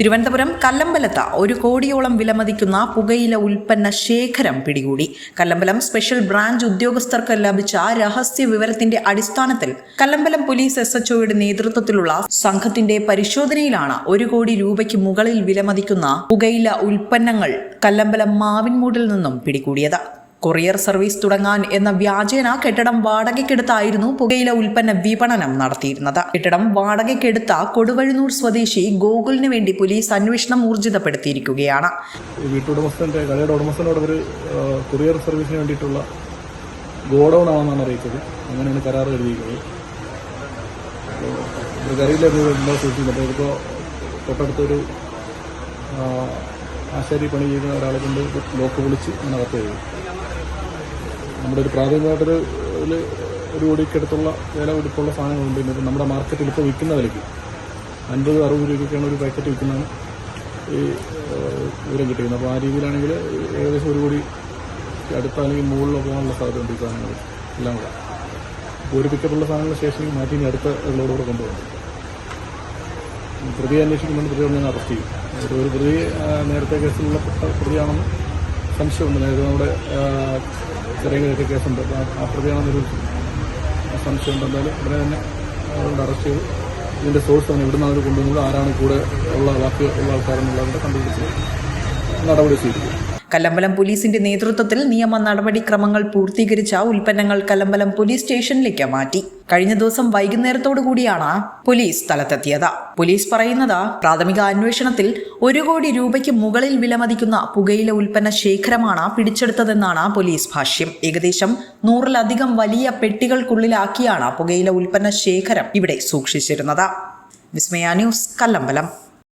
തിരുവനന്തപുരം കല്ലമ്പലത്ത് ഒരു കോടിയോളം വിലമതിക്കുന്ന പുകയില ഉൽപ്പന്ന ശേഖരം പിടികൂടി. കല്ലമ്പലം സ്പെഷ്യൽ ബ്രാഞ്ച് ഉദ്യോഗസ്ഥർക്ക് ലഭിച്ച രഹസ്യ വിവരത്തിന്റെ അടിസ്ഥാനത്തിൽ കല്ലമ്പലം പോലീസ് എസ് എച്ച്ഒയുടെ നേതൃത്വത്തിലുള്ള സംഘത്തിന്റെ പരിശോധനയിലാണ് ഒരു കോടി രൂപയ്ക്ക് മുകളിൽ വിലമതിക്കുന്ന പുകയില ഉൽപ്പന്നങ്ങൾ കല്ലമ്പലം മാവിൻമൂടിൽ നിന്നും പിടികൂടിയത്. കൊറിയർ സർവീസ് തുടങ്ങാൻ എന്ന വ്യാജേന കെട്ടിടം വാടകയ്ക്കെടുത്തായിരുന്നു പുകയില ഉൽപ്പന്ന വിപണനം നടത്തിയിരുന്നത്. കെട്ടിടം വാടകയ്ക്കെടുത്ത കൊടുവഴുന്നൂർ സ്വദേശി ഗോകുലിന് വേണ്ടി പോലീസ് അന്വേഷണം ഊർജിതപ്പെടുത്തിയിരിക്കുകയാണ്. ഈ വീട്ടുടമസ്ഥന്റെ കടയുടെ ഉടമസ്ഥനോട് അവർ കൊറിയർ സർവീസിന് വേണ്ടിയിട്ടുള്ള ഗോഡൗൺ ആണെന്നാണ് അറിയിച്ചത്. അങ്ങനെയാണ് കരാർ എഴുതിയിരിക്കുന്നത്. അപ്പോൾ ഇവർക്ക് അറിയില്ല ഇത് എന്താ സൂക്ഷിക്കുന്നത് ഇതിപ്പോൾ തൊട്ടടുത്തൊരു ആശാരി പണി ചെയ്യുന്ന ഒരാളെ കൊണ്ട് ലോക്ക് ലോക്ക് അങ്ങനെ അകത്ത് ചെയ്തു നമ്മുടെ ഒരു പ്രാഥമികമായിട്ടൊരു ഒരു കോടിക്കടുത്തുള്ള വില ഉടുപ്പുള്ള സാധനങ്ങളുണ്ട്. ഇന്നിപ്പോൾ നമ്മുടെ മാർക്കറ്റിൽ ഇപ്പോൾ വിൽക്കുന്ന വിലയ്ക്ക് അൻപത് അറുപത് രൂപയ്ക്കാണ് ഒരു പാക്കറ്റ് വിൽക്കുന്നതാണ് ഈ വിവരം കിട്ടിയിരുന്നത് അപ്പോൾ ആ രീതിയിലാണെങ്കിൽ ഏകദേശം ഒരു കോടി അടുത്ത അല്ലെങ്കിൽ മുകളിലോ പോകാനുള്ള സാധ്യതയുണ്ട് ഈ സാധനങ്ങൾ. എല്ലാം കൂടെ. ഒരു പിക്കപ്പുള്ള സാധനങ്ങൾ ശേഷം മാറ്റി ഇനി അടുത്ത ഉള്ളവരോട് കൊണ്ടുപോകും പ്രതിയെ അന്വേഷിക്കുമ്പോൾ പ്രതി ഞാൻ അറസ്റ്റ് ചെയ്യും. ഒരു പ്രതി നേരത്തെ കേസിലുള്ള പ്രതിയാണെന്ന് സംശയമുണ്ട്. നേരത്തെ നമ്മുടെ ചെറിയ കേസുണ്ട്. ആ- പ്രതിയാണെന്നൊരു സംശയമുണ്ട്. എന്തായാലും ഉടനെ തന്നെ അവരുടെ അറസ്റ്റ് ചെയ്തു. ഇതിന്റെ സോഴ്സ് ആണ് ഇവിടുന്ന് അവർ കൊണ്ടുവന്നത്? ആരാണ് കൂടെ ഉള്ള ബാക്കി ഉള്ള ആൾക്കാരെന്നുള്ളതിന്റെ കണ്ടുപിടിച്ച് നടപടി സ്വീകരിക്കും. കല്ലമ്പലം പോലീസിന്റെ നേതൃത്വത്തിൽ നിയമ നടപടിക്രമങ്ങൾ പൂർത്തീകരിച്ച ഉൽപ്പന്നങ്ങൾ കല്ലമ്പലം പോലീസ് സ്റ്റേഷനിലേക്ക് മാറ്റി. കഴിഞ്ഞ ദിവസം വൈകുന്നേരത്തോടു കൂടിയാണ് പോലീസ് സ്ഥലത്തെത്തിയത്. പോലീസ് പറയുന്നത് പ്രാഥമിക അന്വേഷണത്തിൽ ഒരു കോടി രൂപയ്ക്ക് മുകളിൽ വിലമതിക്കുന്ന പുകയില ഉൽപ്പന്ന ശേഖരമാണ് പിടിച്ചെടുത്തതെന്നാണ് പോലീസ് ഭാഷ്യം. ഏകദേശം നൂറിലധികം വലിയ പെട്ടികൾക്കുള്ളിലാക്കിയാണ് പുകയില ഉൽപ്പന്ന ശേഖരം ഇവിടെ സൂക്ഷിച്ചിരുന്നത്. വിസ്മയ ന്യൂസ് കല്ലമ്പലം.